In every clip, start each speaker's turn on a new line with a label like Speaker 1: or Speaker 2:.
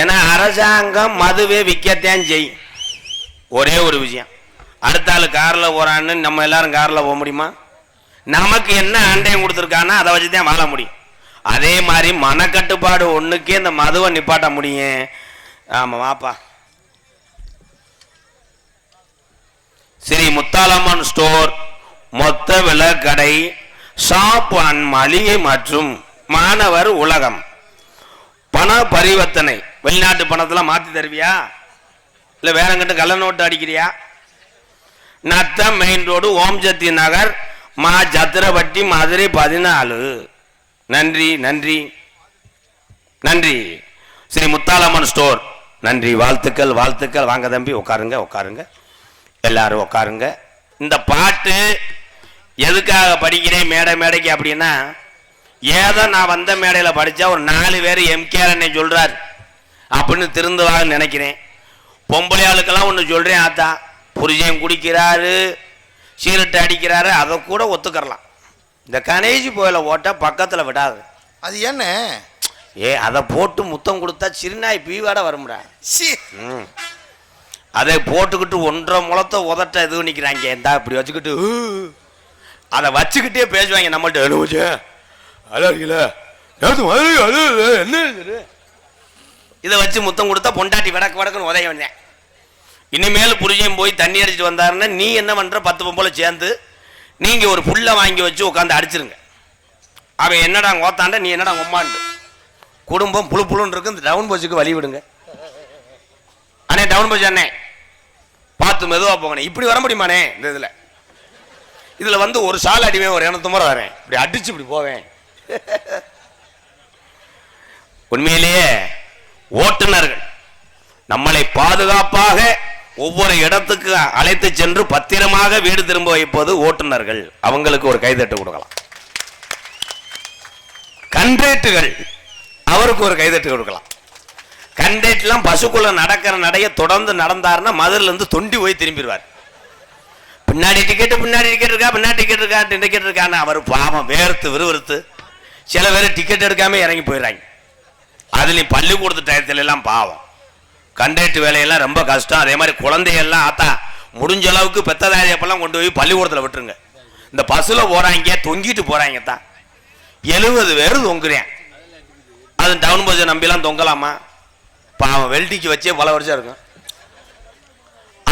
Speaker 1: ஏன்னா அரசாங்கம் மதுவே விற்கத்தான் செய்யும். ஒரே ஒரு விஷயம். அடுத்த ஆள் காரில் போகிறான்னு நம்ம எல்லாரும் காரில் போக முடியுமா? நமக்கு என்ன அண்டையும் கொடுத்துருக்கானா அதை வச்சு தான் வாழ முடியும். அதே மாதிரி மனக்கட்டுப்பாடு ஒன்றுக்கே இந்த மதுவை நிப்பாட்ட முடியும். ஆமாம் வாப்பா. ஸ்ரீ முத்தாலம்மன் ஸ்டோர் மொத்த விலை கடை ஷாப் அண்ட் மளிகை மற்றும் மாணவர் உலகம். பண பரிவர்த்தனை. வெளிநாட்டு பணத்தெல்லாம் மாற்றி தருவியா? இல்லை வேறங்கிட்ட கள்ள நோட்டு அடிக்கிறியா? நத்தம் மெயின் ரோடு ஓம் சக்தி நகர் மா சத்திரப்பட்டி மதுரை பதினாலு. நன்றி நன்றி நன்றி. ஸ்ரீ முத்தாலம்மன் ஸ்டோர். நன்றி வாழ்த்துக்கள் வாழ்த்துக்கள். வாங்க தம்பி உட்காருங்க உட்காருங்க. எல்லாரும் உட்காருங்க. இந்த பாட்டு எதுக்காக படிக்கிறேன் மேடை மேடைக்கு அப்படின்னா ஏதோ நான் வந்த மேடையில் படித்தா ஒரு நாலு பேர் எம்கேஆர் என்னை சொல்கிறார் அப்படின்னு திருந்துவாங்கன்னு நினைக்கிறேன். பொம்பளை ஆளுக்கெல்லாம் ஒன்று சொல்கிறேன் ஆத்தா. புருஷன் குடிக்கிறாரு சீரட்டு அடிக்கிறாரு அதை கூட ஒத்துக்கறலாம். இந்த கணேசி புயலை ஓட்ட பக்கத்தில் விடாது.
Speaker 2: அது என்ன?
Speaker 1: ஏ அதை போட்டு முத்தம் கொடுத்தா சிறுநாய் பீவாட வரும்டா. ம். அதை போட்டுக்கிட்டு ஒன்றரை முளத்தை உதட்ட இது பண்ணிக்கிறாங்க இந்தா இப்படி வச்சுக்கிட்டு. அதை வச்சுக்கிட்டே பேசுவாங்க நம்மள்ட்ட என்ன என்ன இதை வச்சு முத்தம் கொடுத்தா பொண்டாட்டி வடக்கு வடக்குன்னு உதய வந்தேன். இனிமேல் புரிஜையும் போய் தண்ணி அடிச்சுட்டு வந்தாருன்னா நீ என்ன பண்ணுற பத்து பொம்பளை சேர்ந்து நீங்கள் ஒரு புல்லை வாங்கி வச்சு உட்காந்து அடிச்சிருங்க. அவன் என்னடா கோத்தாண்ட நீ என்னடா உம்மாண்டு குடும்பம் புழு புழுன்னு இருக்கு இந்த டவுன் பஸ்ஸுக்கு வழி விடுங்க. அண்ணே டவுன் பஸ் அண்ணே. பார்த்து மெதுவாக போங்கண்ணே. இப்படி வர முடியுமாண்ணே? இந்த இதில். இதில் வந்து ஒரு சால் அடிவேன் ஒரு இனத்து முறை வரேன் இப்படி அடிச்சு இப்படி போவேன். உண்மையிலேயே ஓட்டுநர்கள். நம்மளை பாதுகாப்பாக ஒவ்வொரு இடத்துக்கு அழைத்து சென்று பத்திரமாக வீடு திரும்ப வைப்பது ஓட்டுநர்கள். அவங்களுக்கு ஒரு கைதட்டு கொடுக்கலாம். கண்டேட்டுகள் அவருக்கு ஒரு கைதட்டு கொடுக்கலாம். கண்டேட்லாம் பசுக்குள்ள நடக்கிற நடைய தொடர்ந்து நடந்தாருன்னா மதுரில் இருந்து தொண்டி போய் திரும்பிடுவார். பின்னாடி டிக்கெட் பின்னாடி டிக்கெட் இருக்கா பின்னாடி டிக்கெட் இருக்கா டிக்கெட் இருக்கான்னு அவர் பாவம் வேர்த்து விறுவிறுத்து. சில பேர் டிக்கெட் எடுக்காம இறங்கி போயிடுறாங்க. அதுலயும் பள்ளிக்கூடத்து டயத்துல எல்லாம் பாவம். கண்டேட்டு வேலையெல்லாம் ரொம்ப கஷ்டம். அதே மாதிரி குழந்தையெல்லாம் ஆத்தா முடிஞ்ச அளவுக்கு பெத்ததாரியப்பெல்லாம் கொண்டு போய் பள்ளிக்கூடத்தில் விட்டுருங்க. இந்த பஸ்ஸில் போறாங்க தொங்கிட்டு போறாங்க தான். எழுபது பேர் தொங்குறேன். அது டவுன் பஸ்ஸை நம்பிலாம் தொங்கலாமா? பாவம் வெல்டிக்கு வச்சே பல வருஷம் இருக்கும்.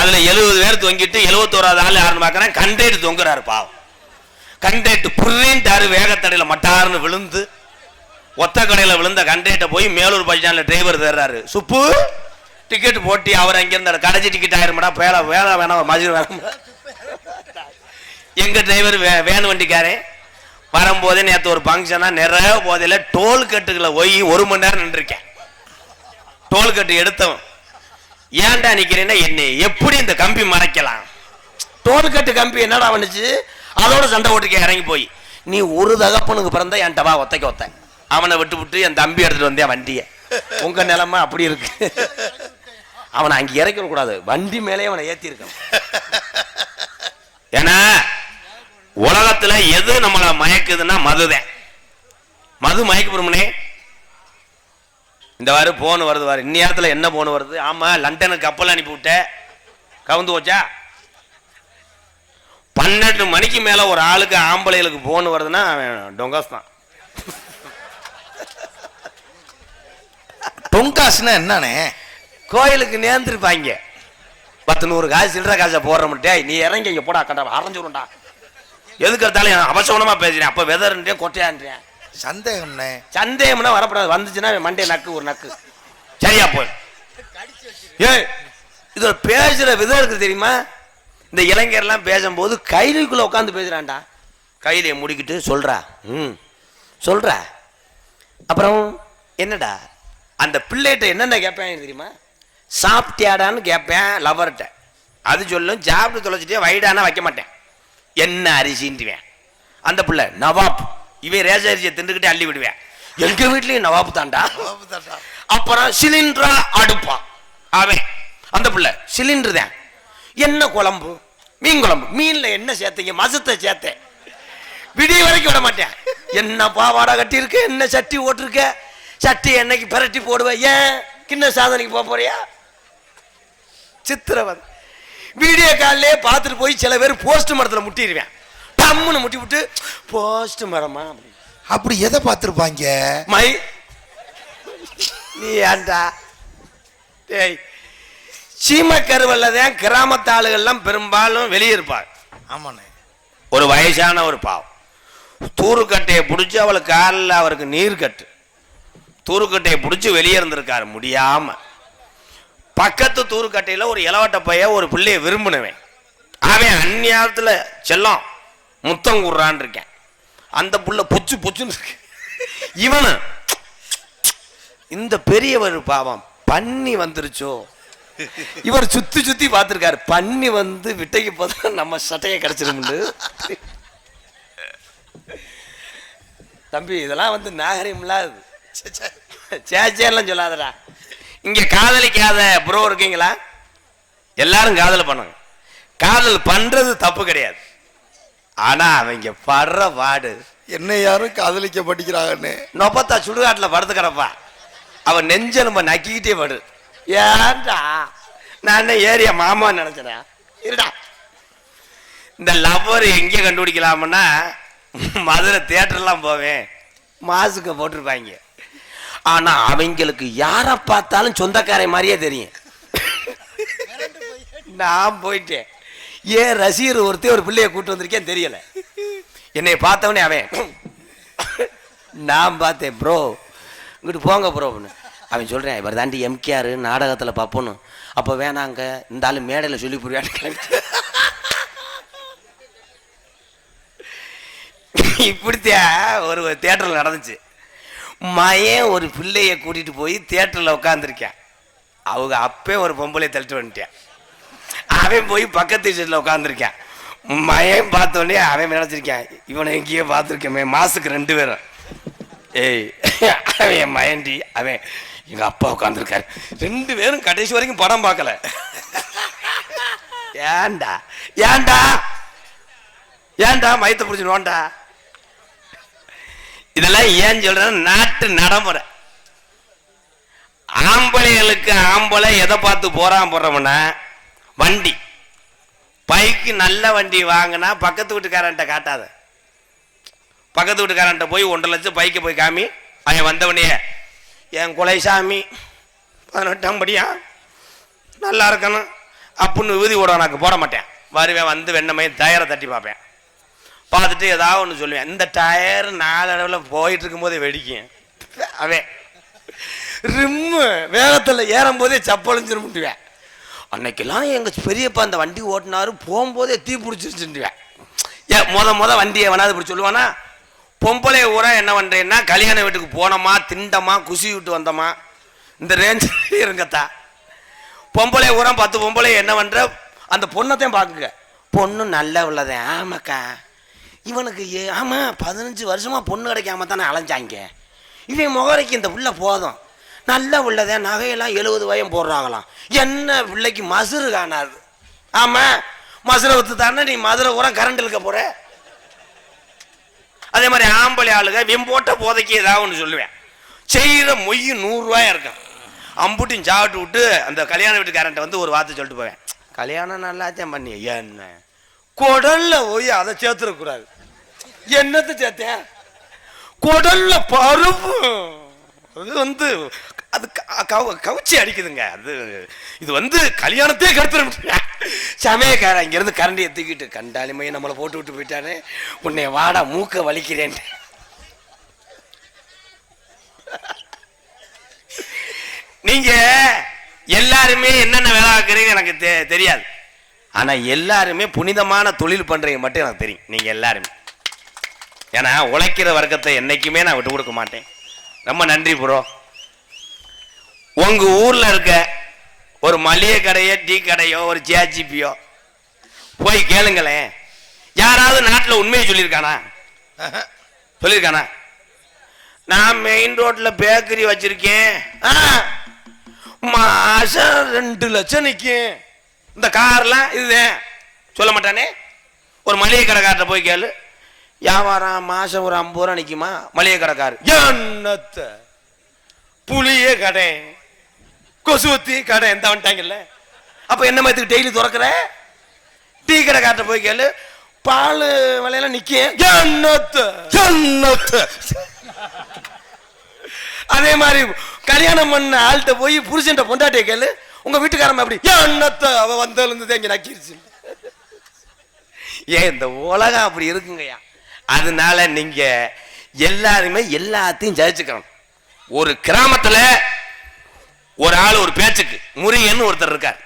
Speaker 1: அதுல எழுபது பேர் தொங்கிட்டு எழுபத்தோராது ஆள் யாருன்னு பார்க்குறேன் கண்டேட்டு தொங்குறாரு பாவம். கண்டேட்டு புரிந்தாரு வேகத்தடையில் மட்டாருன்னு விழுந்து ஒத்த கடையில் விழுந்த கண்டேட்டை போய் மேலூர் பஸ் ஸ்டாண்டில் டிரைவர் தேர்றாரு சுப்பு டிக்கெட் போட்டி அவர் அங்கிருந்தாரு கடைசி டிக்கெட் ஆயிருமாடா வேலை வேலை வேணாம் மதுரை வேணாம். எங்கள் டிரைவர் வே வேன் வண்டிக்காரன் வரும்போதே நேற்று ஒரு ஃபங்க்ஷனாக நிறைய போதையில் டோல்கட்டுகளை போய் ஒரு மணி நேரம் நின்றுருக்கேன். டோல் கட்டு எடுத்தவன். ஏன்டா நிற்கிறேன்னா என்னை எப்படி இந்த கம்பி மறைக்கலாம்? டோல் கட்டு கம்பி என்னடா பண்ணுச்சு அதோட சண்டை ஓட்டுக்க இறங்கி போய். நீ ஒரு தகப்பனுக்கு பிறந்த என்கிட்ட வா ஒத்தைக்க ஒத்தேன். அவனை விட்டு விட்டு என் தம்பி எடுத்துட்டு வந்தேன் வண்டியை. உங்க நிலமா அப்படி இருக்கு. அவனை அங்க இறக்கிட கூடாது. வண்டி மேலே அவனை ஏத்தி இருக்கான் ஏன்னா உலகத்துல எது நம்மளை மயக்குதுன்னா மதுதான் மது மயக்கு இந்த வாரு போன் வருது வாரு. இந்நேரத்துல என்ன போன் வருது? ஆமா லண்டனுக்கு கப்பல் அனுப்பி விட்ட. கவுந்து போச்சா? பன்னெண்டு மணிக்கு மேல ஒரு ஆளுக்கு ஆம்பளைகளுக்கு போன் வருதுன்னா அவன் டொங்காஸ் தான்.
Speaker 2: டொங்காசுனா என்னண்ணே
Speaker 1: கோயிலுக்கு நேர்ந்துருப்பாங்க. பத்து நூறு காசு சில்லற காசை போடுற மட்டும் நீ இறங்கி இங்க போடா கண்டா அரைஞ்சுருண்டா எதுக்கு எடுத்தாலும் அவசரமா பேசுறேன். அப்ப வெதர்ன்றேன் கொட்டையான்றேன்.
Speaker 2: சந்தேகம்ண்ணே.
Speaker 1: சந்தேகம்னா வரப்படாது. வந்துச்சுன்னா மண்டே நக்கு ஒரு நக்கு. சரியா போய். ஏய் இது ஒரு பேசுற விதம் இருக்கு தெரியுமா? இந்த இளைஞர்லாம் பேசும்போது கைலிக்குள்ள உட்காந்து பேசுறான்டா. கைலியை முடிக்கிட்டு சொல்றா. ம் சொல்றா. அப்புறம் என்னடா? அந்த பிள்ளைகிட்ட என்னென்ன கேட்பேன் தெரியுமா? சாப்பிட்டியாடான்னு கேட்பேன் லவர்கிட்ட அது சொல்லும் சாப்பிட்டு தொலைச்சிட்டே வைடானா வைக்க மாட்டேன். என்ன அரிசின்ட்டுவேன் அந்த பிள்ளை நவாப். இவன் ரேச அரிசியை தின்றுக்கிட்டே அள்ளி விடுவேன். எங்க வீட்லயும் நவாப் தான்டா. அப்புறம் சிலிண்டரா அடுப்பா. அவன் அந்த பிள்ளை சிலிண்டர் தான் என்ன குழம்பு? மீன் குழம்பு. மீன்ல என்ன சேர்த்தீங்க? மசத்தை சேர்த்தேன். விடிய வரைக்கும் விட மாட்டேன். என்ன பாவாடை கட்டியிருக்க? என்ன சட்டி ஓட்டிருக்க? சட்டி என்னைக்கு பிரட்டி போடுவேன் ஏன்? கிண்ண சாதனைக்கு போக போறியா? சித்திரவதை. வீடியோ காலிலே பார்த்துட்டு போய் சில பேர் போஸ்ட் மரத்தில் முட்டிடுவேன். டம்முன்னு முட்டி விட்டு போஸ்ட் மரமா.
Speaker 2: அப்படி எதை பார்த்துருப்பாங்க?
Speaker 1: மை நீ ஏன்டா? டேய் சீமக்கருவல்ல தான் கிராமத்து ஆளுகள்லாம் பெரும்பாலும் வெளியே இருப்பாங்க.
Speaker 2: ஆமாண்ணே.
Speaker 1: ஒரு வயசான ஒரு பாவம். தூருக்கட்டையை பிடிச்சி அவளுக்கு காலில் அவருக்கு நீர் கட்டு. தூருக்கட்டையை பிடிச்சி வெளியே இருந்திருக்காரு முடியாம. பக்கத்து தூருக்கட்டையில் ஒரு இளவட்ட பைய ஒரு பிள்ளைய விரும்பினவன். அவன் அந்நியாரத்தில் செல்லம் முத்தம் கூடுறான் இருக்கேன். அந்த புள்ள பொச்சு பொச்சுன்னு இருக்கு. இவனு இந்த பெரியவர் பாவம் பண்ணி வந்துருச்சோ? இவர் சுத்தி சுத்தி பார்த்திருக்காரு. பன்னி வந்து விட்டைக்கு போதா நம்ம சட்டையை கிடைச்சிருமுண்டு தம்பி இதெல்லாம் வந்து நாகரிகம் இல்லாது சேச்சேலாம் சொல்லாதடா. இங்க காதலிக்காத ப்ரோ இருக்கீங்களா? எல்லாரும் காதல் பண்ணுங்க. காதல் பண்றது தப்பு கிடையாது. ஆனா அவங்க படுற பாடு
Speaker 2: என்ன யாரும் காதலிக்க படிக்கிறாங்கண்ணே
Speaker 1: நொப்பத்தா சுடுகாட்டுல படுத்து கிடப்பா அவன் நெஞ்ச நம்ம நக்கிக்கிட்டே படு. ஏன்டா? நான் என்ன ஏரியா மாமா நினைச்சேன்? இருடா. இந்த லவ்வர் எங்கே கண்டுபிடிக்கலாம்னா மதுரை தேட்டர்லாம் போவேன். மாசுக்க போட்டிருப்பாங்க. ஆனா அவங்களுக்கு யாரை பார்த்தாலும் சொந்தக்காரை மாதிரியே தெரியும். நான் போயிட்டேன். ஏன் ரசிகர் ஒருத்தர் ஒரு பிள்ளைய கூட்டு வந்திருக்கேன் தெரியல. என்னை பார்த்தவனே அவன் நான் பார்த்தேன் ப்ரோ இங்கிட்டு போங்க ப்ரோ அப்படின்னு. அவன் சொல்கிறேன் இவர் தாண்டி எம்கேஆர் நாடகத்தில் பார்ப்போன்னு. அப்போ வேணாங்க இந்த ஆளு மேடையில் சொல்லி புரியான்னு இப்படித்தான் ஒரு தேட்டரில் நடந்துச்சு. மயன் ஒரு பிள்ளையை கூட்டிட்டு போய் தேட்டரில் உட்காந்துருக்கேன் அவங்க அப்பே ஒரு பொம்பளை தள்ளிட்டு வந்துட்டேன். அவன் போய் பக்கத்து சீட்டில் உட்காந்துருக்கேன் மயன் பார்த்தோன்னே அவன் நினச்சிருக்கேன் இவனை எங்கேயோ பார்த்துருக்கேன் மாசுக்கு ரெண்டு பேரும். ஏய் அவன் என் மயன்டி அவன் எங்கள் அப்பா உட்காந்துருக்காரு ரெண்டு பேரும் கடைசி வரைக்கும் படம் பார்க்கல. ஏன்டா? ஏண்டா ஏன்டா? மயத்தை பிடிச்சிடுவான்டா. இதெல்லாம் ஏன் சொல்றேன் நாட்டு நடைமுறை. ஆம்பளைகளுக்கு ஆம்பளை எதை பார்த்து போறான் போடுறவனா வண்டி. பைக்கு நல்ல வண்டி வாங்கினா பக்கத்து வீட்டுக்காரன்ட்ட காட்டாத. பக்கத்து வீட்டுக்காரன்ட்ட போய் ஒன்றரை லட்சம் பைக்கை போய் காமி. அவன் வந்தவனே என் குலைசாமி பதினெட்டாம் படியா? நல்லா இருக்கணும். அப்புடின்னு விதி விட போட மாட்டேன். வருவேன் வந்து வெண்ணமையை தயாரை தட்டி பார்ப்பேன். பார்த்துட்டு ஏதாவது ஒன்று சொல்லுவேன். இந்த டயர் நாலளவில் போயிட்டு இருக்கும்போதே வெடிக்கும். அவன் ரிம்மு வேகத்தில் ஏறும் போதே சப்பழிஞ்சிருமுட்டுவேன் அன்னைக்கெல்லாம் எங்கள் பெரியப்பா அந்த வண்டி ஓட்டினாரு போகும்போதே தீ பிடிச்சிருச்சுட்டுவேன் ஏன் மொத மொத வண்டியை வேணாது இப்படி சொல்லுவானா? பொம்பளை ஊரா என்ன பண்ணுறேன்னா கல்யாண வீட்டுக்கு போனோமா திண்டமா குசி விட்டு வந்தோமா? இந்த ரேஞ்சில் இருங்கத்தா. பொம்பளை ஊரா பத்து பொம்பளை என்ன பண்ணுற அந்த பொண்ணத்தையும் பார்க்குங்க. பொண்ணு நல்ல உள்ளதே ஆமாக்கா. இவனுக்கு ஏ பதினஞ்சு வருஷமாக பொண்ணு கிடைக்காம தானே அலைஞ்சாங்க. இவன் முகரைக்கு இந்த புள்ள போதும். நல்ல உள்ளதே நகையெல்லாம் எழுபது வயம் போடுறாங்களாம். என்ன பிள்ளைக்கு மசுறு காணாது. ஆமாம் மசுரை வித்து தானே நீ மதுரை உரம் கரண்ட் இருக்க போற? அதே மாதிரி ஆம்பளை ஆளுங்க வெம்போட்ட போதைக்கு ஏதாவது ஒன்று சொல்லுவேன். செய்கிற மொய் நூறுரூவாயா இருக்கும். அம்புட்டியும் சாப்பிட்டு விட்டு அந்த கல்யாண வீட்டுக்காரன்ட்ட வந்து ஒரு வார்த்தை சொல்லிட்டு போவேன். கல்யாணம் நல்லாத்தான் பண்ணி என்ன? குடல்ல போய் அதை சேர்த்துடக்கூடாது என்னது சேர்த்தேன் குடல்ல பருப்பு. அது வந்து அது கவு- கவுச்சி அடிக்குதுங்க. அது இது வந்து கல்யாணத்தையே கருத்துற சமயக்கார இங்கிருந்து கரண்டியை தூக்கிட்டு கண்டாலுமே நம்மளை போட்டு விட்டு போயிட்டானே. உன்னை வாடா மூக்க வலிக்கிறேன் நீங்க எல்லாருமே என்னென்ன வேலை ஆக்குறீங்க எனக்கு தெ- தெரியாது. ஆனா எல்லாருமே புனிதமான தொழில் பண்றீங்க மட்டும் எனக்கு தெரியும். நீங்க எல்லாருமே. ஏன்னா உழைக்கிற வர்க்கத்தை என்றைக்குமே நான் விட்டு கொடுக்க மாட்டேன். ரொம்ப நன்றி ப்ரோ உங்கள் ஊரில் இருக்க ஒரு மளிகை கடையோ டீ கடையோ ஒரு ஜிஆர்ஜிபியோ போய் கேளுங்களேன். யாராவது நாட்டில் உண்மையை சொல்லியிருக்கானா? சொல்லியிருக்கானா? நான் மெயின் ரோட்டில் பேக்கரி வச்சிருக்கேன். மாசம் ரெண்டு லட்சம் நிற்கும் இந்த கார்லாம் இதுதான். சொல்ல மாட்டானே? ஒரு மளிகை கடைக்கார்ட்ட போய் கேளு. வியாபாரம் மாசம் ஒரு ஐம்பது ரூபா நிற்குமா மளிகை கடைக்காரு. என்னத்த? புளிய கடை. கொசுவத்தி கடை எந்த வந்துட்டாங்கல்ல அப்ப என்ன மாதிரி டெய்லி திறக்கிற? டீ கடை காட்ட போய் கேளு. பால் விலையில நிக்க. என்னத்த?
Speaker 2: என்னத்த?
Speaker 1: அதே மாதிரி கல்யாணம் பண்ண ஆள்கிட்ட போய் புருஷன்ட்ட பொண்டாட்டிய கேளு. உங்க வீட்டுக்காரன் அப்படி என்னத்த? அவ வந்ததுல தேங்கி நக்கிருச்சு. ஏன் இந்த உலகம் அப்படி இருக்குங்கய்யா. அதனால நீங்க எல்லாருமே எல்லாத்தையும் ஜெயிச்சுக்கணும். ஒரு கிராமத்துல ஒரு ஆள் ஒரு பேச்சுக்கு முருகன் ஒருத்தர் இருக்கார்.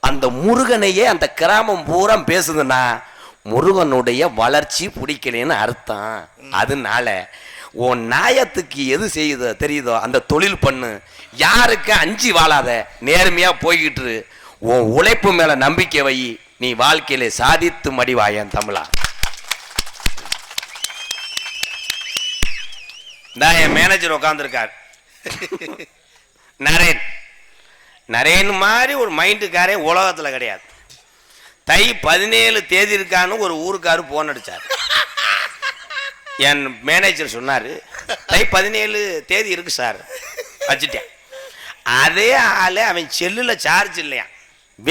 Speaker 1: அந்த முருகனையே அந்த கிராமம் பூரா பேசுதுன்னா முருகனுடைய வளர்ச்சி பிடிக்கலைன்னு அர்த்தம். அதனால உன் நாயத்துக்கு எது செய்யுதோ தெரியுதோ அந்த தொழில் பண்ணு. யாருக்கு அஞ்சி வாழாத நேர்மையா போய்கிட்டு உன் உழைப்பு மேல நம்பிக்கை வை. நீ வாழ்க்கையில சாதித்து மடிவாயன் தமிழா. நான் என் மேனேஜர் உட்காந்துருக்கார் நரேன். நரேன் மாதிரி ஒரு மைண்டுக்காரன் உலகத்துல கிடையாது. தை பதினேழு தேதி இருக்கான்னு ஒரு ஊருக்காரு போன் அடிச்சார். என் மேனேஜர் சொன்னார் தை பதினேழு தேதி இருக்கு சார். வச்சுட்டேன். அதே ஆள் அவன் செல்லில் சார்ஜ் இல்லையா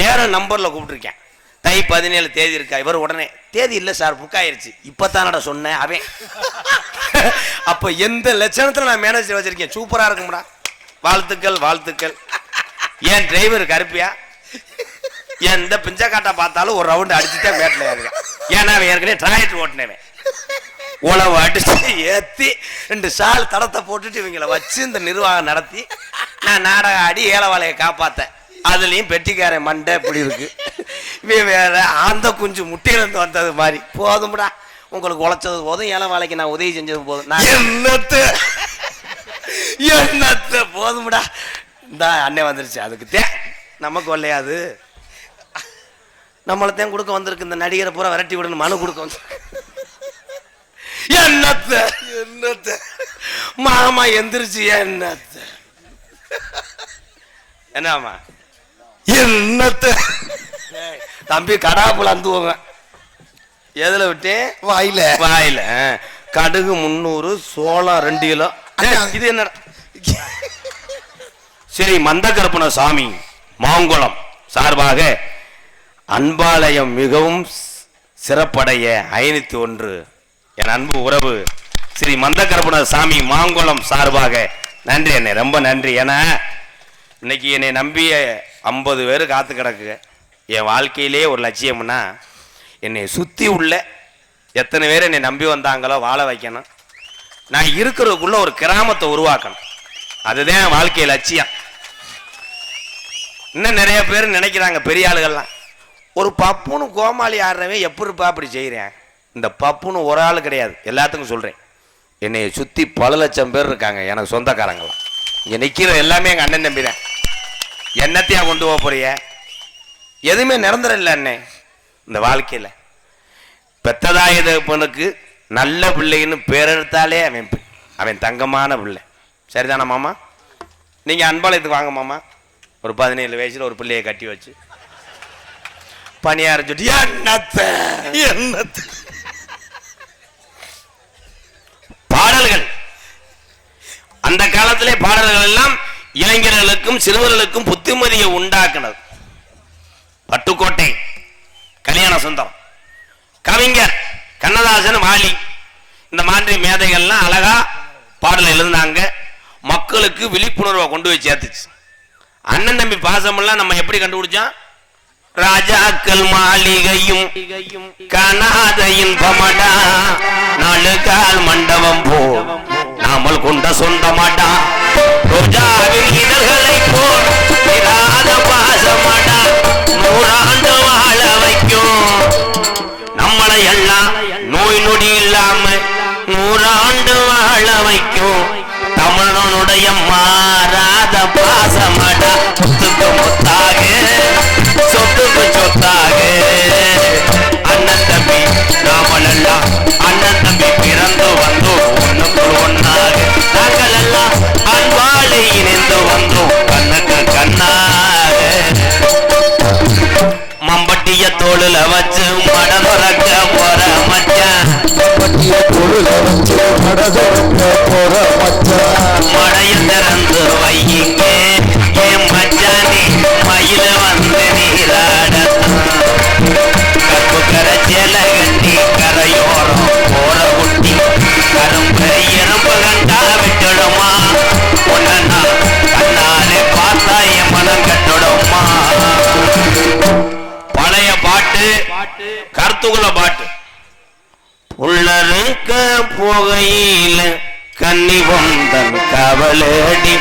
Speaker 1: வேற நம்பரில் கூப்பிட்டுருக்கேன். தை பதினேழு தேதி இருக்கா? இவர் உடனே தேதி இல்லை சார் புக் ஆயிருச்சு. இப்பத்தானடா சொன்னேன் அவன். அப்போ எந்த லட்சணத்தில் நான் மேனேஜர் வச்சிருக்கேன்? சூப்பராக இருக்கும்டா. வாழ்த்துக்கள் வாழ்த்துக்கள். ஏன் டிரைவர் கருப்பியா? என் இந்த பிஞ்சக்காட்டை பார்த்தாலும் ஒரு ரவுண்ட் அடிச்சுட்டே மேட்டில் ஏறுவேன் ஏன்னா அவன் ஏற்கனவே டிராக்டர் ஓட்டினவன். உழவு அடிச்சு ஏற்றி ரெண்டு சால் தடத்தை போட்டுட்டு இவங்களை வச்சு இந்த நிர்வாகம் நடத்தி நான் நாடகம் ஆடி ஏலவாளையை காப்பாற்றேன் அதுலயும் பெட்டிக்காரன் மண்டை இப்படி இருக்கு. இவன் வேற ஆந்த குஞ்சு முட்டையிலிருந்து வந்தது மாதிரி. போதும்டா. உங்களுக்கு உழைச்சது போதும் ஏலவாளைக்கு நான் உதவி செஞ்சது போதும். நான்
Speaker 2: என்னத்த?
Speaker 1: என்னத்த? போதும்டா. இந்த அண்ணன் வந்துருச்சு. அதுக்கு தே நமக்கு வரலையாது நம்மளத்தையும் கொடுக்க வந்திருக்கு. இந்த நடிகரை பூரா விரட்டி விடணும் மனு கொடுக்க வந்து என்னத்த?
Speaker 2: என்னத்த?
Speaker 1: மாமா எந்திரிச்சு என்னத்த? என்னம்மா?
Speaker 2: என்னத்த?
Speaker 1: தம்பி கடாப்புல அந்துவோங்க. எதுல விட்டேன்
Speaker 2: வாயில.
Speaker 1: வாயில. கடுகு முந்நூறு சோளம் ரெண்டு கிலோ. இது என்ன சரி மந்தகரப்பன சாமி மாங்குளம். சார்பாக அன்பாலயம் மிகவும் சிறப்படைய ஐநூத்தி ஒன்று. என் அன்பு உறவு. ஸ்ரீ மந்தகரப்பன சாமி மாங்குளம் சார்பாக நன்றி அண்ணே. ரொம்ப நன்றி. ஏன்னா இன்னைக்கு என்னை நம்பிய ஐம்பது பேர் காத்து கிடக்கு. என் வாழ்க்கையிலே ஒரு லட்சியம்னா என்னை சுற்றி உள்ள எத்தனை பேர் என்னை நம்பி வந்தாங்களோ வாழ வைக்கணும். நான் இருக்கிறதுக்குள்ள ஒரு கிராமத்தை உருவாக்கணும். அதுதான் என் வாழ்க்கை லட்சியம். இன்னும் நிறைய பேர் நினைக்கிறாங்க பெரிய ஆளுகள்லாம் ஒரு பப்புன்னு கோமாளி ஆடுறவன் எப்படிப்பா அப்படி செய்கிறேன் இந்த பப்புன்னு ஒரு ஆள் கிடையாது. எல்லாத்துக்கும் சொல்கிறேன் என்னை சுற்றி பல லட்சம் பேர் இருக்காங்க எனக்கு சொந்தக்காரங்களாம். இங்கே நிற்கிற எல்லாமே எங்கள் அண்ணன் நம்பிதான் என்னத்தையா கொண்டு போக போறிய எதுவுமே நிரந்தரம் இல்லை அண்ணே. இந்த வாழ்க்கையில். பெத்ததாய தகப்பனுக்கு நல்ல பிள்ளைன்னு பேரெடுத்தாலே அவன் அவன் தங்கமான பிள்ளை. சரிதானா மாமா? நீங்கள் அன்பாளையத்துக்கு வாங்க மாமா. ஒரு பதினேழு வயசுல ஒரு பிள்ளையை கட்டி வச்சு. பணியாரம் சுட்டி என்னத்த?
Speaker 2: என்னத்த?
Speaker 1: பாடல்கள். அந்த காலத்திலே பாடல்கள் எல்லாம் இளைஞர்களுக்கும் சிறுவர்களுக்கும் புத்திமதியை உண்டாக்குனது. பட்டுக்கோட்டை கல்யாண சுந்தரம். கவிஞர் கண்ணதாசன் வாலி. இந்த மாதிரி மேதைகள்லாம் அழகா பாடல் எழுந்தாங்க மக்களுக்கு விழிப்புணர்வை கொண்டு போய் சேர்த்துச்சு. அண்ணன் தம்பி பாசமெல்லாம் நம்ம எப்படி கண்டுபிடிச்சோம் ராஜாக்கள் மாளிகையும் காணாத இன்பமடா. நாலு கால் மண்டபம் போ. நாமல் கொண்ட சொந்தமாடா. ரோஜாவின் இதழ்களை போல் இராத பாசமாடா நூறாண்டு வாழ வைக்கும். நம்மளை எல்லாம் நோய் நொடி இல்லாம நூறாண்டு வாழ வைக்கும். தமிழனுடைய மாறாத பாசமடா. முத்தாக சொத்துக்கு சொத்தாக. அன்பாலே இணைந்து வந்தோம் கண்ணுக்கு கண்ணாக மம்பட்டிய தோளுல வச்சு மடதுறக்க போற மச்சான்
Speaker 2: மம்பட்டிய தோளுல வச்சு மடதொடங்க போற மச்சான்.
Speaker 1: கருத்துக்குள்ள பாட்டு உள்ளருக்க போகையில் கன்னி வந்தன் கவலடி.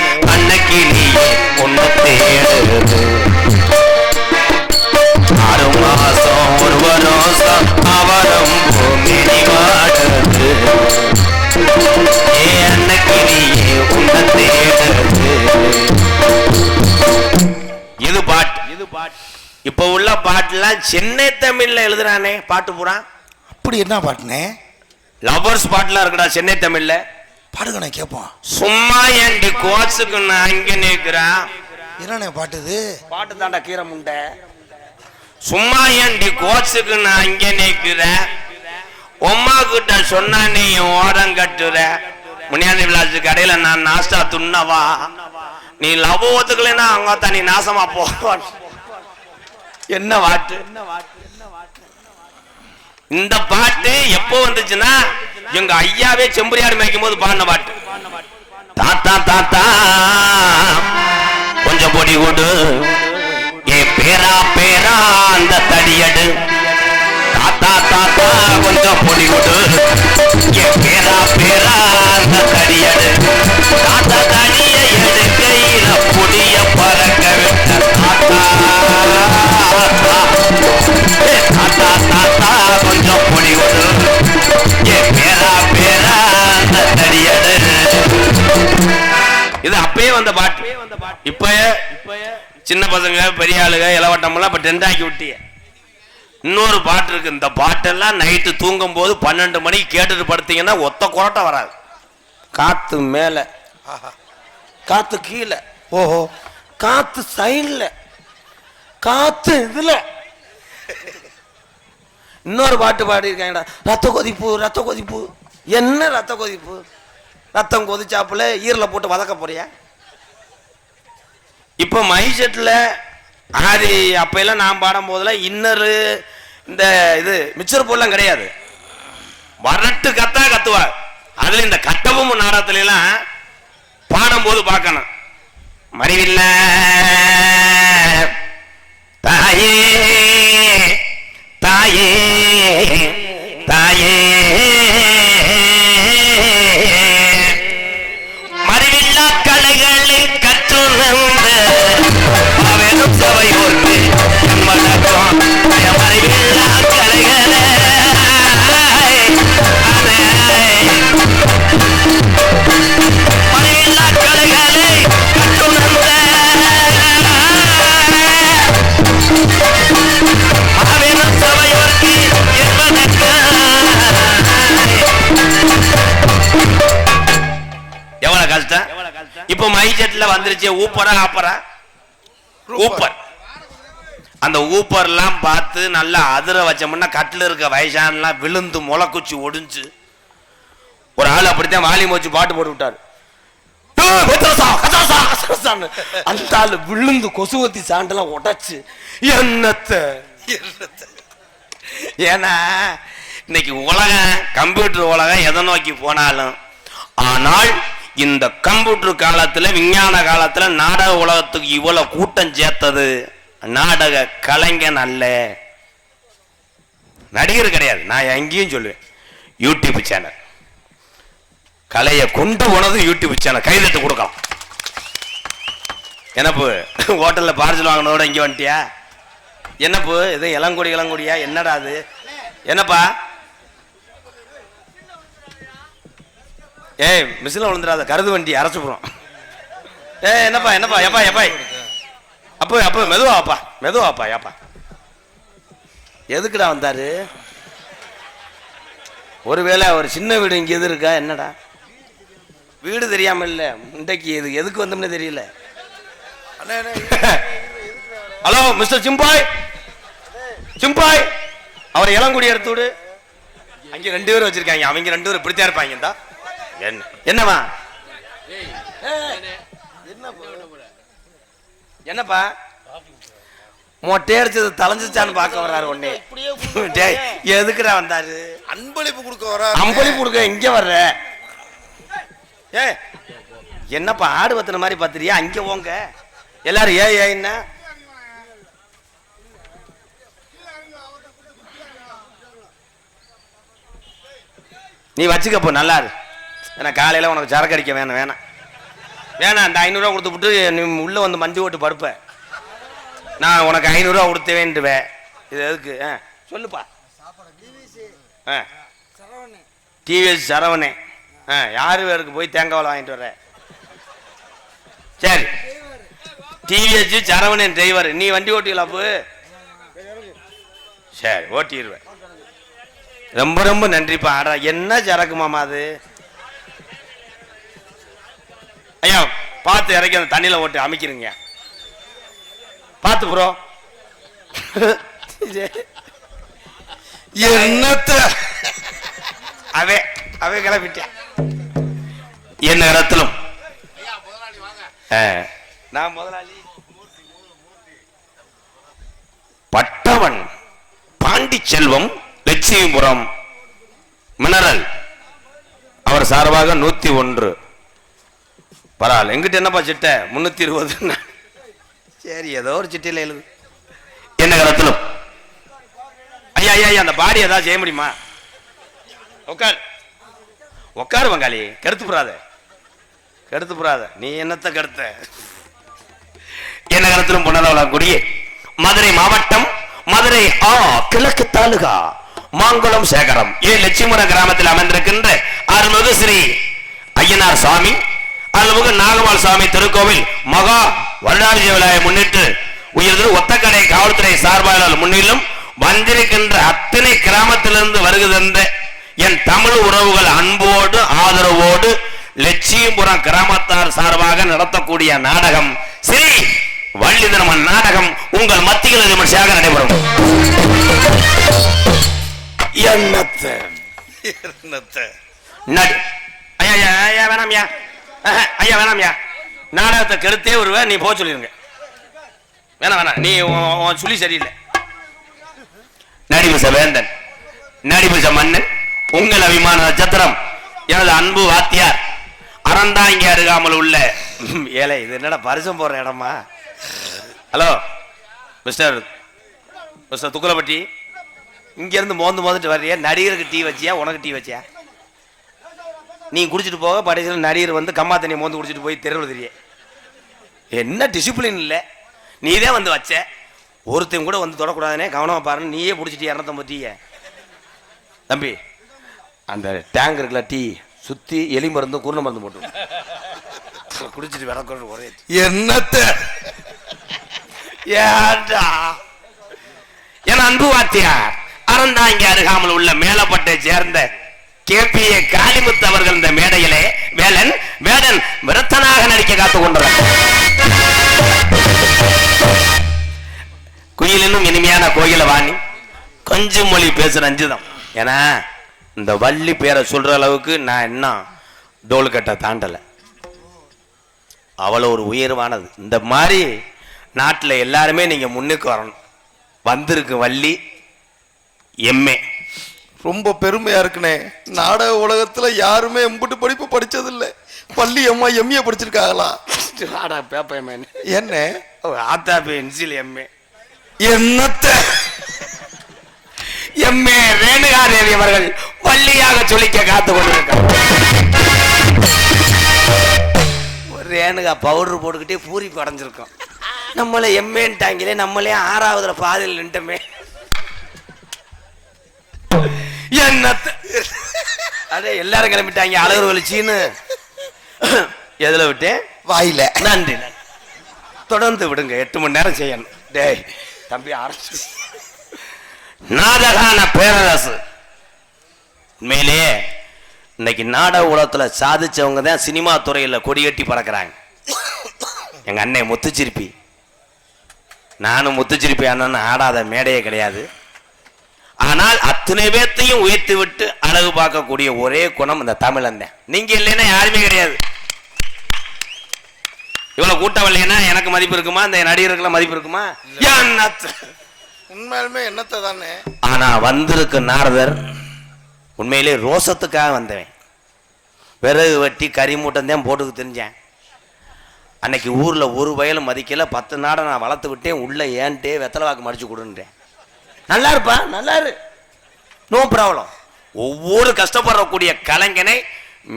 Speaker 1: சென்னை தமிழ்ல எழுதுறானே பாட்டு பூரா?
Speaker 2: அப்படி என்ன பாட்டுனே?
Speaker 1: லவர்ஸ் பாட்டுலாம் இருக்குடா சென்னை தமிழ்ல.
Speaker 2: பாடுங்கண்ணே கேட்போம்.
Speaker 1: சும்மா ஏண்டி கோச்சுக்கு நான் அங்க நிக்கிறேன்
Speaker 2: என்னண்ணே பாட்டு இது?
Speaker 1: பாட்டு தாண்டா கீரை முண்டை. சும்மா ஏண்டி கோச்சுக்கு நான் இங்க நிக்கிறேன் உமா கிட்ட சொன்னா நீ ஓரம் கட்டுற. முனியாண்டி விளாச்சு கடையில நான் நாஸ்டா துண்ணவா? நீ லவ் ஒத்துக்கலைன்னா அவங்க தான் நீ நாசமா போ என்ன பாட்டு இந்த பாட்டு எப்போ வந்துச்சுன்னா எங்க ஐயாவே செம்புரியாடு மேய்க்கும் போது பாடின பாட்டு. தாத்தா தாத்தா கொஞ்சம் பொடி கொடு. ஏ பேரா பேரா அந்த தடியடு. தாத்தா தாத்தா கொஞ்சம் பொடி கொடு. ஏ பேரா பேரா அந்த தடியடு. தாத்தா தடிய எடுக்கையில பொடிய பறக்க விட்ட தாத்தா கொஞ்சம் பொடி கொடு ஏ பேரா பேரா அந்த இது அப்பயே வந்த பாட்டு. இப்ப சின்ன பசங்க பெரிய ஆளுங்க இளவட்டமெல்லாம் இப்ப டென்ட் ஆக்கி விட்டிய. இன்னொரு பாட்டு இருக்கு. இந்த பாட்டெல்லாம் நைட்டு தூங்கும் போது பன்னெண்டு மணிக்கு கேட்டுட்டு படுத்தீங்கன்னா ஒத்த குரட்டை வராது. காத்து மேல. காத்து கீழே.
Speaker 2: ஓஹோ.
Speaker 1: காத்து சைடுல காத்து இதுல. இன்னொரு பாட்டு பாடியிருக்காங்கடா ரத்த கொதிப்பு ரத்த கொதிப்பு. என்ன ரத்த கொதிப்பு? ரத்தம் கொதிச்சாப்புல ஈரல போட்டு வதக்க போறியா? இப்போ மைசெட்டில் ஆதி அப்பெல்லாம் நான் பாடும் போதுல இன்னரு இந்த இது மிச்சர் பொருளாம் கிடையாது. வரட்டு கத்தா கத்துவா. அதில் இந்த கட்டவும் நாடத்துலாம் எல்லாம் பாடும்போது பார்க்கணும். மறிவில்லை. தாயே தாயே தாயே. வந்துருச்சு ஊப்பரா ஆப்பரா? ஊப்பர். அந்த ஊப்பர்லாம் பார்த்து நல்லா அதிர வச்சோம்னா கட்டில் இருக்க வயசானலாம் விழுந்து முளைக்குச்சி ஒடிஞ்சு. ஒரு ஆள் அப்படித்தான் வாலியம் வச்சு பாட்டு போட்டு விட்டாரு. விழுந்து கொசுவத்தி சாண்டெல்லாம் உடைச்சு என்னத்த? ஏன்னா இன்னைக்கு உலகம் கம்ப்யூட்டர் உலகம் எதை நோக்கி போனாலும் ஆனால் இந்த கம்ப்யூட்டர் காலத்துல விஞ்ஞான காலத்துல நாடக உலகத்துக்கு இவ்வளவு கூட்டம் சேர்த்தது. நாடக கலைஞன் அல்ல. நடிகர் கிடையாது. நான் எங்கேயும் சொல்லுவேன். யூடியூப் சேனல் கலையை கொண்டு போனது யூடியூப் சேனல் கைதட்டு கொடுக்கலாம். என்னப்பு ஹோட்டல்ல பார்சல் வாங்கினோட இங்க வந்துட்டியா? என்னப்பு இது இளங்கொடி இளங்கொடியா? என்னடா அது? என்னப்பா? ஏய் மிஷினில் விழுந்துடாத கருது வண்டி அரைச்சு போகிறோம் ஏய் என்னப்பா என்னப்பா எப்பா எப்பா அப்போ அப்போ மெதுவாப்பா மெதுவாப்பா ஏப்பா. எதுக்குடா வந்தாரு? ஒருவேளை ஒரு சின்ன வீடு இங்க எது இருக்கா என்னடா? வீடு தெரியாம இல்ல இன்றைக்கு இது எதுக்கு வந்தோம்னு தெரியல. ஹலோ மிஸ்டர் சிம்பாய்? சிம்பாய் அவர் இளங்குடி எடுத்து விடு. அங்க ரெண்டு பேரும் வச்சிருக்காங்க அவங்க ரெண்டு பேரும் இப்படித்தான் இருப்பாங்க. என்ன? என்னவா என்னப்பா? மொட்டை அடிச்சது தலைஞ்சிச்சான்னு பார்க்க வர்றாரு ஒன்னே டேய் எதுக்குடா வந்தாரு?
Speaker 2: அன்பளிப்பு கொடுக்க வர
Speaker 1: அன்பளிப்பு கொடுக்க இங்க வர்ற? ஏ என்னப்பா ஆடு பத்தின மாதிரி பாத்துறியா அங்க போங்க எல்லாரும் ஏ ஏ என்ன? நீ வச்சுக்கப்போ நல்லா இரு. ஏன்னா காலையில் உனக்கு சரக்கு அடிக்க வேணாம் வேணாம். வேணாம் அந்த ஐநூறுரூவா கொடுத்து விட்டு நீ உள்ளே வந்து மஞ்சள் ஓட்டு படுப்ப. நான் உனக்கு ஐநூறுரூவா கொடுத்தவேன்ட்டுவேன் இது எதுக்கு? ஆ சொல்லுப்பா. ஆ. டிவிஎஸ் சரவணே. ஆ யார் பேருக்கு போய் தேங்காய் வாங்கிட்டு வர்ற? சரி. TVS Saravanan driver. நீ வண்டி ஓட்டிக்கலாம் அப்போ சரி ஓட்டிடுவேன். ரொம்ப ரொம்ப நன்றிப்பா. ஆடா என்ன சரக்கு மாமா அது? ஐயா பார்த்து இறக்கி அந்த தண்ணியில் ஓட்டு அமைக்கிறீங்க. பார்த்து ப்ரோ
Speaker 2: என்னத்த?
Speaker 1: அவே அவே கிளப்பிட்டேன் என்ன ஆ, நான் முதலாளி. பட்டவன் பாண்டி செல்வம் லட்சுமிபுரம் மினரல். அவர் சார்பாக நூத்தி ஒன்று. பரவாயில்ல. எங்கிட்ட என்னப்பா சிட்டை? முன்னூத்தி இருபது. சரி ஏதோ ஒரு சிட்டையில் எழுது. என்ன கடத்திலும் ஐயா ஐயா ஐயா அந்த பாடி ஏதாவது செய்ய முடியுமா? உட்கார் உட்காரு பங்காளி கெடுத்து போறாத கெடுத்து போறாத நீ என்னத்த கெடுத்த? என்ன கடத்திலும் பொன்னதவளம் குடியே. மதுரை மாவட்டம் மதுரை ஆ கிழக்கு தாலுகா மாங்குளம் சேகரம். ஏ லட்சுமண கிராமத்தில் அமைந்திருக்கின்ற அருள்மிகு ஸ்ரீ ஐயனார் சுவாமி அருள்மிகு நாகமால் சுவாமி திருக்கோவில் மகா வருடாஜி விழாவை முன்னிட்டு உயர்ந்து ஒத்தக்கடை காவல்துறை சார்பாளர் முன்னிலும் வந்திருக்கின்ற அத்தனை கிராமத்திலிருந்து வருகின்ற என் தமிழ் உறவுகள் அன்போடு ஆதரவோடு லட்சியபுரம் கிராமத்தார் சார்பாக நடத்தக்கூடிய நாடகம் ஸ்ரீ வள்ளி திருமன் நாடகம் உங்கள் மத்தியில் விமர்சையாக நடைபெறும். என்னத்த?
Speaker 2: என்னத்த
Speaker 1: வேணாம்யா ஐயா வேணாம்யா. நாடகத்தை கெடுத்தே வருவேன் நீ போக சொல்லிருங்க. வேணாம் வேணாம். நீ உன் உன் சரியில்லை. நடிபுச வேந்தன் நடிபுச மன்னன் உங்கள் அபிமான நட்சத்திரம் எனது அன்பு வாத்தியார் அறந்தாங்கி அருகாமல் உள்ள ஏழை இது என்னடா பரிசம் போடுற இடமா? ஹலோ மிஸ்டர் மிஸ்டர் துக்குலப்பட்டி இங்கேருந்து மோந்து மோந்துட்டு வர்றியா நடிகருக்கு டீ வச்சியா உனக்கு டீ வச்சியா? நீ குடிச்சிட்டு போக கடைசியில் நடிகர் வந்து கம்மா தண்ணியை மோந்து குடிச்சிட்டு போய் தெருவில் தெரிய. என்ன டிசிப்ளின் இல்லை. நீதே வந்து வச்ச. ஒருத்தன் கூட வந்து தொடக்கூடாதுனே கவனமாக பாருன்னு நீயே பிடிச்சிட்டு இரநூத்தம்பது தம்பி அந்த டேங்க் இருக்குல்ல டீ சுற்றி எலி மருந்தும் குருண மருந்து போட்டு குடிச்சிட்டு விளக்கணும் ஒரே.
Speaker 2: என்னத்த?
Speaker 1: ஏன்டா என் அன்பு வாத்தியார் அறந்தாங்கி அருகாமல் உள்ள மேலப்பட்டை சேர்ந்த கேபிஏ காளிமுத்து அவர்கள் இந்த மேடையிலே வேலன் வேடன் விரத்தனாக நடிக்க காத்து கொண்டார் குயிலினும் இனிமையான கோயில வாணி. கொஞ்சம் மொழி பேசுற அஞ்சுதான் ஏன்னா இந்த வள்ளி பேரை சொல்ற அளவுக்கு நான் என்ன டோல்கட்டை தாண்டலை. அவ்வளோ ஒரு உயர்வானது. இந்த மாதிரி நாட்டில் எல்லாருமே நீங்கள் முன்னுக்கு வரணும். வந்திருக்கு வள்ளி எம்ஏ.
Speaker 2: ரொம்ப பெருமையா இருக்குனே. நாடக உலகத்துல யாருமே எம்புட்டு படிப்பு படிச்சதில்ல. பள்ளி அம்மா எம்ஏ படிச்சிருக்காங்களா?
Speaker 1: ஆடா பேப்ப எம்ஏன்னு
Speaker 2: என்ன?
Speaker 1: ஆத்தா பென்சில் எம்ஏ.
Speaker 2: என்னத்த?
Speaker 1: எம்ஏ ரேணுகாதேவி அவர்கள் வள்ளியாக சொல்லிக்க காத்து கொண்டிருக்கார் ஒரு ரேணுகா பவுடர் போட்டுக்கிட்டே பூரி படைஞ்சிருக்கோம். நம்மளை எம்ஏன்ட்டாங்களே நம்மளே ஆறாவதுல பாதியில் நின்ட்டோமே. என்னத்த? அடே எல்லாரும் கிளம்பிட்டாங்க. அழகர் வலிச்சின்னு. எதுல விட்டேன்?
Speaker 2: வாயில.
Speaker 1: நன்றி. தொடர்ந்து விடுங்க. எட்டு மணி நேரம் செய்யணும். டேய் தம்பி ஆரம்பிச்சு நாடகான பேரரசு. உண்மையிலேயே இன்னைக்கு நாடக உலகத்துல சாதிச்சவங்க தான் சினிமா துறையில கொடிகட்டி பறக்குறாங்க. எங்க அண்ணன் முத்துச்சிரிப்பி. நானும் முத்துச்சிரிப்பி அண்ணன் ஆடாத மேடையே கிடையாது. ஆனால் அத்தனை பேர்த்தையும் உயர்த்தி விட்டு அழகு பார்க்கக்கூடிய ஒரே குணம் இந்த தமிழன் தான். நீங்க இல்லைன்னா யாருமே கிடையாது. இவ்வளவு கூட்டம் இல்லைன்னா எனக்கு மதிப்பு இருக்குமா? இந்த நடிகருக்கெல்லாம் மதிப்பு இருக்குமா?
Speaker 2: உண்மையாலுமே என்னத்த தானே?
Speaker 1: ஆனா வந்திருக்கு நாரதர். உண்மையிலே ரோசத்துக்காக வந்தவன். விறகு வெட்டி கறி மூட்டம் தான் போட்டுக்கு தெரிஞ்சேன். அன்னைக்கு ஊர்ல ஒரு வயலும் மதிக்கல. பத்து நாடை நான் வளர்த்து விட்டேன். உள்ள ஏன்ட்டே வெத்தலை வாக்கு மடிச்சு கொடுன்றேன். நல்லா இருப்பா? நல்லா இரு. நோ ப்ராப்ளம் ஒவ்வொரு கஷ்டப்படக்கூடிய கலைஞனை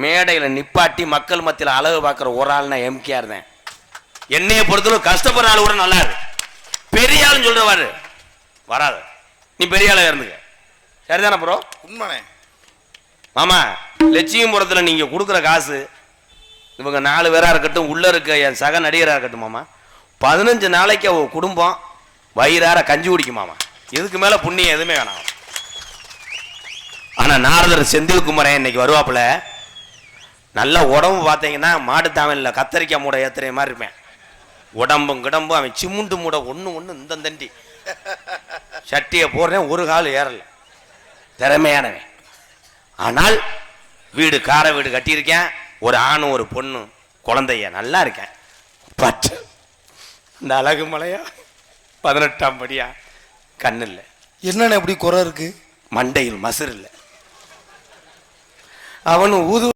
Speaker 1: மேடையில் நிப்பாட்டி மக்கள் மத்தியில் அழகு பார்க்குற ஒரு ஆள் நான் எம்கேஆர் தான். என்னைய பொறுத்தளவு கஷ்டப்படுற ஆள் கூட நல்லா இருக்கு. பெரிய ஆளுன்னு சொல்றவாரு. வராது. நீ பெரிய ஆளா இருந்துக்க. சரிதானே ப்ரோ
Speaker 2: உண்மைண்ணே.
Speaker 1: மாமா லட்சியபுரத்தில் நீங்கள் கொடுக்குற காசு இவங்க நாலு பேராக இருக்கட்டும் உள்ளே இருக்க என் சக நடிகராக இருக்கட்டும் மாமா பதினஞ்சு நாளைக்கு அவ குடும்பம் வயிறார கஞ்சி குடிக்கும் மாமா. இதுக்கு மேலே புண்ணியம் எதுவுமே வேணாம். ஆனால் நாரதர் செந்தில்குமரன் இன்னைக்கு வருவாப்புல. நல்ல உடம்பு பார்த்தீங்கன்னா மாட்டு தாவலில் கத்தரிக்காய் மூடை ஏத்துற மாதிரி இருப்பேன். உடம்பும் கிடம்பும் அவன் சிமுண்டு மூடை ஒன்று ஒன்று இந்த தண்டி. சட்டியை போடுறேன் ஒரு கால் ஏறல. திறமையானவன். ஆனால் வீடு கார வீடு கட்டியிருக்கேன். ஒரு ஆணும் ஒரு பொண்ணும் குழந்தைய நல்லா இருக்கேன். பட் இந்த அழகு மலையா? பதினெட்டாம் படியா? கண்ணு இல்லை
Speaker 2: என்னண்ணே இப்படி குறை இருக்கு?
Speaker 1: மண்டையில் மசுர் இல்லை. அவனு ஊது